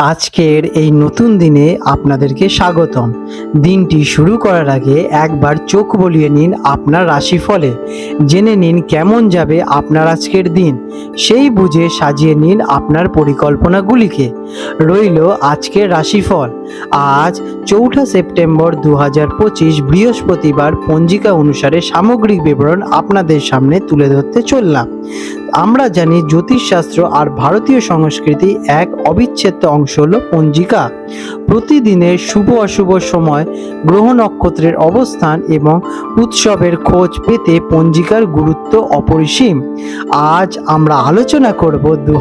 আজকের এই নতুন দিনে আপনাদেরকে স্বাগতম। দিনটি শুরু করার আগে একবার চোখ বলিয়ে নিন আপনার রাশিফলে। জেনে নিন কেমন যাবে আপনার আজকের দিন। সেই বুঝে সাজিয়ে নিন আপনার পরিকল্পনাগুলিকে। রইল আজকের রাশিফল। আজ চৌঠা সেপ্টেম্বর দু হাজার পঁচিশ বৃহস্পতিবার পঞ্জিকা অনুসারে সামগ্রিক বিবরণ আপনাদের সামনে তুলে ধরতে চললাম। আমরা জানি জ্যোতিষশাস্ত্র আর ভারতীয় সংস্কৃতি এক অবিচ্ছেদ্য অংশ হল পঞ্জিকা। প্রতিদিনের শুভ অশুভ সময়, গ্রহ নক্ষত্রের অবস্থান এবং উৎসবের খোঁজ পেতে পঞ্জিকার গুরুত্ব অপরিসীম। আজ আমরা আলোচনা করব দু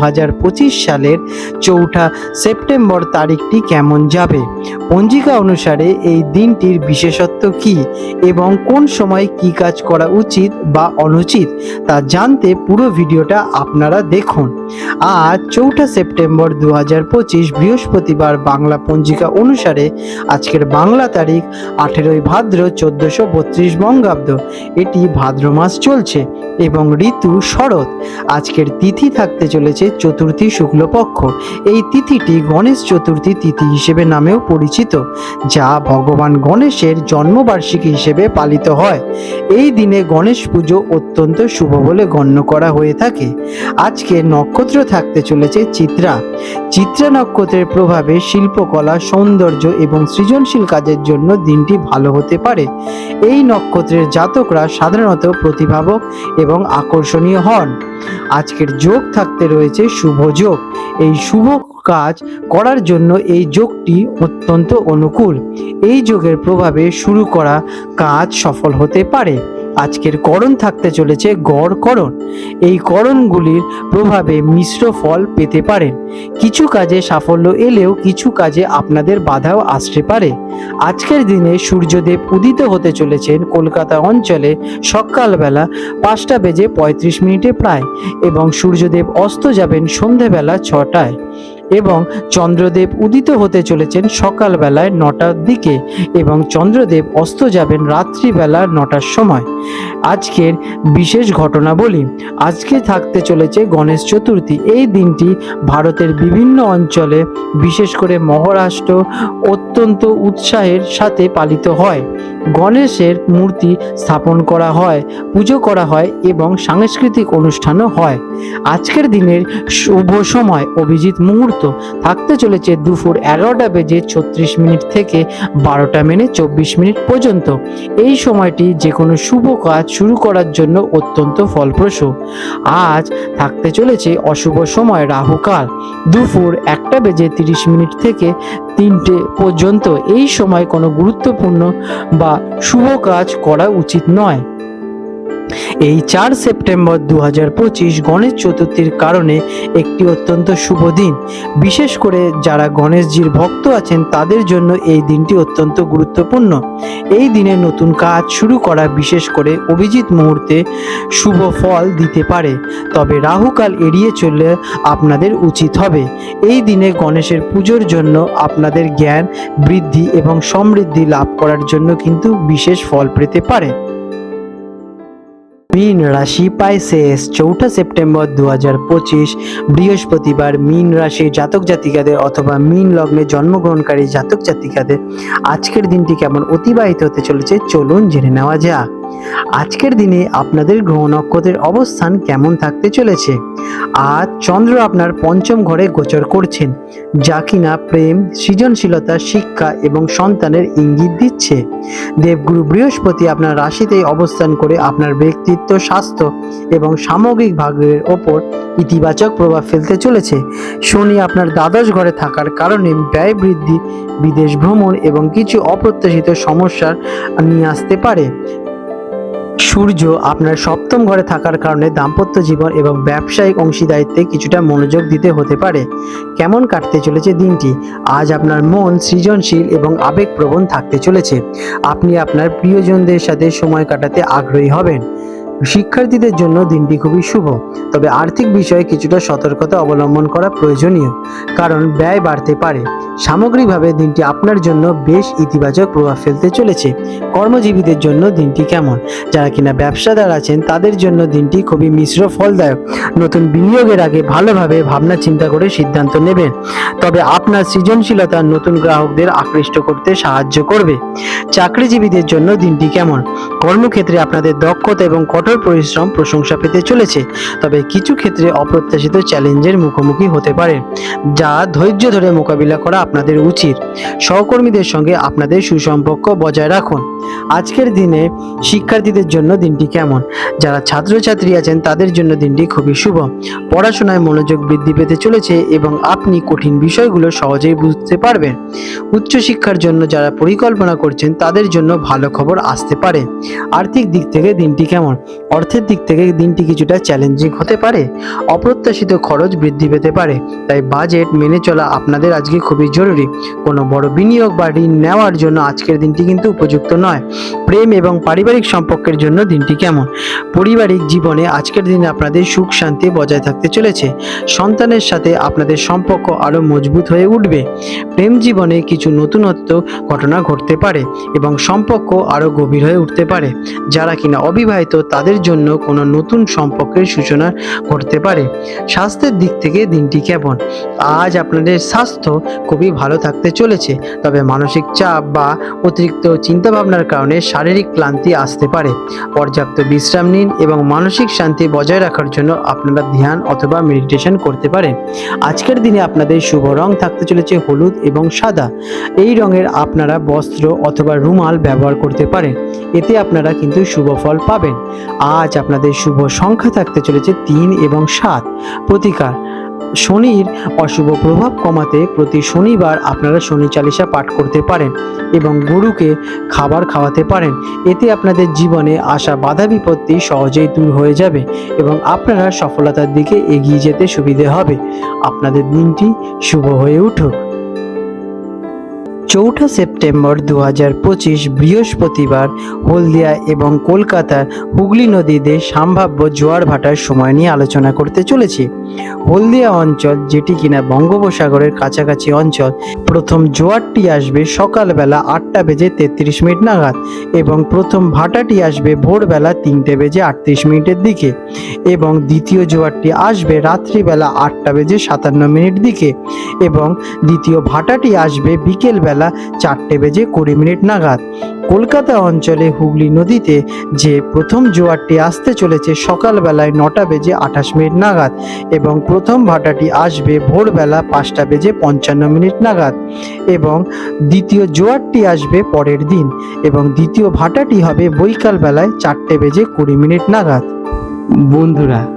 সালের চৌঠা সেপ্টেম্বর তারিখটি কেমন যাবে? পঞ্জিকা অনুসারে এই দিনটির বিশেষত্ব কি এবং কোন সময় কি কাজ করা উচিত বা অনুচিত তা জানতে পুরো ভিডিওটা আপনারা দেখুন। আজ চৌঠা সেপ্টেম্বর দু হাজার পঁচিশ বৃহস্পতিবার বাংলা পঞ্জিকা অনুসারে আজকের বাংলা তারিখ আঠেরোই ভাদ্র চোদ্দোশো বত্রিশ বঙ্গাব্দ। এটি ভাদ্র মাস চলছে এবং ঋতু শরৎ। আজকের তিথি থাকতে চলেছে চতুর্থী শুক্লপক্ষ। এই তিথিটি গণেশ চতুর্থী তিথি হিসেবে নামেও পরিচিত, যা ভগবান গণেশের জন্মবার্ষিকী হিসেবে পালিত হয়। এই দিনে গণেশ পুজো অত্যন্ত শুভ বলে গণ্য করা হয়ে থাকে। আজকে নক্ষত্র থাকতে চলেছে চিত্রা। চিত্রা নক্ষত্রের প্রভাবে শিল্পকলা সৌন্দর্য এবং সৃজনশীল কাজের জন্য দিনটি ভালো হতে পারে। এই নক্ষত্রের জাতকরা সাধারণত প্রতিভাবক এবং আকর্ষণীয় হন। আজকের যোগ থাকতে রয়েছে শুভ যোগ। এই শুভ কাজ করার জন্য এই যোগটি অত্যন্ত অনুকূল। এই যোগের প্রভাবে শুরু করা কাজ সফল হতে পারে। আজকের করণ থাকতে চলেছে গড় করণ। এই করণগুলির প্রভাবে মিশ্র ফল পেতে পারেন। কিছু কাজে সাফল্য এলেও কিছু কাজে আপনাদের বাধাও আসতে পারে। আজকের দিনে সূর্যদেব উদিত হতে চলেছেন কলকাতা অঞ্চলে সকালবেলা পাঁচটা বেজে পঁয়ত্রিশ মিনিটে প্রায় এবং সূর্যদেব অস্ত যাবেন সন্ধেবেলা ছটায়। এবং চন্দ্রদেব উদিত হতে চলেছেন সকালবেলায় নটার দিকে এবং চন্দ্রদেব অস্ত যাবেন রাত্রিবেলা নটার সময়। আজকের বিশেষ ঘটনা বলি আজকে থাকতে চলেছে গণেশ চতুর্থী। এই দিনটি ভারতের বিভিন্ন অঞ্চলে বিশেষ করে মহারাষ্ট্র অত্যন্ত উৎসাহের সাথে পালিত হয়। গণেশের মূর্তি স্থাপন করা হয়, পুজো করা হয় এবং সাংস্কৃতিক অনুষ্ঠানও হয়। আজকের দিনের শুভ সময় অভিজিৎ মুহূর্ত থাকতে চলেছে দুপুর এগারোটা বেজে ছত্রিশ মিনিট থেকে বারোটা মেনে চব্বিশ মিনিট পর্যন্ত। এই সময়টি যে কোনো শুভ কাজ শুরু করার জন্য অত্যন্ত ফলপ্রসূ। আজ থাকতে চলেছে অশুভ সময় রাহুকাল। দুপুর একটা বেজে তিরিশ মিনিট থেকে তিনটে পর্যন্ত এই সময় কোনো গুরুত্বপূর্ণ বা শুভ কাজ করা উচিত নয়। এই চার সেপ্টেম্বর দু হাজার পঁচিশ গণেশ চতুর্থীর কারণে একটি অত্যন্ত শুভ দিন। বিশেষ করে যারা গণেশজির ভক্ত আছেন, তাদের জন্য এই দিনটি অত্যন্ত গুরুত্বপূর্ণ। এই দিনে নতুন কাজ শুরু করা বিশেষ করে অভিজিৎ মুহূর্তে শুভ ফল দিতে পারে। তবে রাহুকাল এড়িয়ে চললে আপনাদের উচিত হবে। এই দিনে গণেশের পুজোর জন্য আপনাদের জ্ঞান, বৃদ্ধি এবং সমৃদ্ধি লাভ করার জন্য কিন্তু বিশেষ ফল পেতে পারে। মীন রাশি পাইসেস চৌঠা সেপ্টেম্বর দু হাজার পঁচিশ, বৃহস্পতিবার মীন রাশির জাতক জাতিকাদের অথবা মীন লগ্নে জন্মগ্রহণকারী জাতক জাতিকাদের আজকের দিনটি কেমন অতিবাহিত হতে চলেছে, চলুন জেনে নেওয়া যাক। আজকের দিনে আপনাদের গ্রহ নক্ষত্রের অবস্থান কেমন থাকতে চলেছে? আজ চন্দ্র আপনার পঞ্চম ঘরে গোচর করছেন, যা কিনা প্রেম, সৃজনশীলতা, শিক্ষা এবং সন্তানের ইঙ্গিত দিচ্ছে। দেবগুরু বৃহস্পতি আপনার রাশিতেই অবস্থান করে আপনার ব্যক্তিত্ব, স্বাস্থ্য এবং সামগ্রিক ভাগের ওপর ইতিবাচক প্রভাব ফেলতে চলেছে। শনি আপনার দ্বাদশ ঘরে থাকার কারণে ব্যয় বৃদ্ধি, বিদেশ ভ্রমণ এবং কিছু অপ্রত্যাশিত সমস্যার নিয়ে আসতে পারে। সূর্য আপনার সপ্তম ঘরে থাকার কারণে দাম্পত্য জীবন এবং ব্যবসায়িক অংশীদারিত্বে কিছুটা মনোযোগ দিতে হতে পারে। কেমন কাটতে চলেছে দিনটি? আজ আপনার মন সৃজনশীল এবং আবেগপ্রবণ থাকতে চলেছে। আপনি আপনার প্রিয়জনদের সাথে সময় কাটাতে আগ্রহী হবেন। শিক্ষার্থীদের জন্য দিনটি খুবই শুভ। তবে আর্থিক বিষয়ে কিছুটা সতর্কতা অবলম্বন করা প্রয়োজনীয়, কারণ ব্যয় বাড়তে পারে। সামগ্রিকভাবে দিনটি আপনার জন্য বেশ ইতিবাচক প্রভাব ফেলতে চলেছে। কর্মজীবীদের জন্য দিনটি কেমন? যারা কিনা ব্যবসাদার আছেন, তাদের জন্য দিনটি খুবই মিশ্র ফলদায়ক। নতুন বিনিয়োগের আগে ভালোভাবে ভাবনা চিন্তা করে সিদ্ধান্ত নেবেন। তবে আপনার সৃজনশীলতা নতুন গ্রাহকদের আকৃষ্ট করতে সাহায্য করবে। চাকরিজীবীদের জন্য দিনটি কেমন? কর্মক্ষেত্রে আপনাদের দক্ষতা এবং কঠোর পরিশ্রম প্রশংসা পেতে চলেছে। তবে কিছু ক্ষেত্রে অপ্রত্যাশিত চ্যালেঞ্জের মুখোমুখি হতে পারে, যা ধৈর্য ধরে মোকাবিলা করা আপনাদের উচিত। সহকর্মীদের সঙ্গে আপনাদের সুসম্পর্ক বজায় রাখুন। আজকের দিনে শিক্ষার্থীদের জন্য দিনটি কেমন? যারা ছাত্রছাত্রী আছেন, তাদের জন্য দিনটি খুবই শুভ। পড়াশোনায় মনোযোগ বৃদ্ধি পেতে চলেছে এবং আপনি কঠিন বিষয়গুলো সহজেই বুঝতে পারবেন। উচ্চশিক্ষার জন্য যারা পরিকল্পনা করছেন, তাদের জন্য ভালো খবর আসতে পারে। আর্থিক দিক থেকে দিনটি কেমন? অর্থের দিক থেকে দিনটি কিছুটা চ্যালেঞ্জিং হতে পারে। অপ্রত্যাশিত খরচ বৃদ্ধি পেতে পারে। তাই বাজেট মেনে চলা আপনাদের আজকে খুবই জরুরি। কোনো বড় বিনিয়োগ বা ঋণ নেওয়ার জন্য আজকের দিনটি কিন্তু উপযুক্ত নয়। প্রেম এবং পারিবারিক সম্পর্কের জন্য দিনটি কেমন? পারিবারিক জীবনে আজকের দিনে আপনাদের সুখ শান্তি বজায় থাকতে চলেছে। সন্তানের সাথে আপনাদের সম্পর্ক আরও মজবুত হয়ে উঠবে। প্রেম জীবনে কিছু নতুনত্ব ঘটনা ঘটতে পারে এবং সম্পর্ক আরও গভীর হয়ে উঠতে পারে। যারা কিনা অবিবাহিত, তাদের জন্য কোনো নতুন সম্পর্কের সূচনা ঘটতে পারে। স্বাস্থ্যের দিক থেকে দিনটি কেমন? আজ আপনাদের স্বাস্থ্য খুবই ভালো থাকতে চলেছে, তবে মানসিক চাপ বা অতিরিক্ত চিন্তাভাবনার কারণে শারীরিক ক্লান্তি আসতে পারে। পর্যাপ্ত বিশ্রাম নিন এবং মানসিক শান্তি বজায় রাখার জন্য আপনারা ধ্যান অথবা মেডিটেশন করতে পারেন। আজকের দিনে আপনাদের শুভ রং থাকতে চলেছে হলুদ এবং সাদা। এই রঙের আপনারা বস্ত্র অথবা রুমাল ব্যবহার করতে পারেন। এতে আপনারা কিন্তু শুভ ফল পাবেন। আজ আপনাদের শুভ সংখ্যা থাকতে চলেছে তিন এবং সাত। প্রতিকার শনির অশুভ প্রভাব কমাতে প্রতি শনিবার আপনারা শনি চালিশা পাঠ করতে পারেন এবং গরুকে খাবার খাওয়াতে পারেন। এতে আপনাদের জীবনে আসা বাধা বিপত্তি সহজেই দূর হয়ে যাবে এবং আপনারা সফলতার দিকে এগিয়ে যেতে সুবিধে হবে। আপনাদের দিনটি শুভ হয়ে উঠুক। চৌঠা সেপ্টেম্বর দু হাজার পঁচিশ বৃহস্পতিবার হলদিয়া এবং কলকাতার হুগলি নদীতে সম্ভাব্য জোয়ার ভাটার সময় নিয়ে আলোচনা করতে চলেছি। হলদিয়া অঞ্চল, যেটি কিনা বঙ্গোপসাগরের কাছাকাছি অঞ্চল, প্রথম জোয়ারটি আসবে সকালবেলা আটটা বেজে তেত্রিশ মিনিট নাগাদ এবং প্রথম ভাটাটি আসবে ভোরবেলা তিনটে বেজে আটত্রিশ মিনিটের দিকে এবং দ্বিতীয় জোয়ারটি আসবে রাত্রিবেলা আটটা বেজে সাতান্ন মিনিট দিকে এবং দ্বিতীয় ভাটাটি আসবে বিকেলবেলা চারটে বেজে কুড়ি মিনিট নাগাদ। কলকাতা অঞ্চলে হুগলি নদীতে যে প্রথম জোয়ারটি আসতে চলেছে সকালবেলায় নটা বেজে আঠাশ মিনিট নাগাদ এবং প্রথম ভাটাটি আসবে ভোরবেলা পাঁচটা বেজে পঞ্চান্ন মিনিট নাগাদ এবং দ্বিতীয় জোয়ারটি আসবে পরের দিন এবং দ্বিতীয় ভাটাটি হবে বৈকাল বেলায় চারটে বেজে কুড়ি মিনিট নাগাদ। বন্ধুরা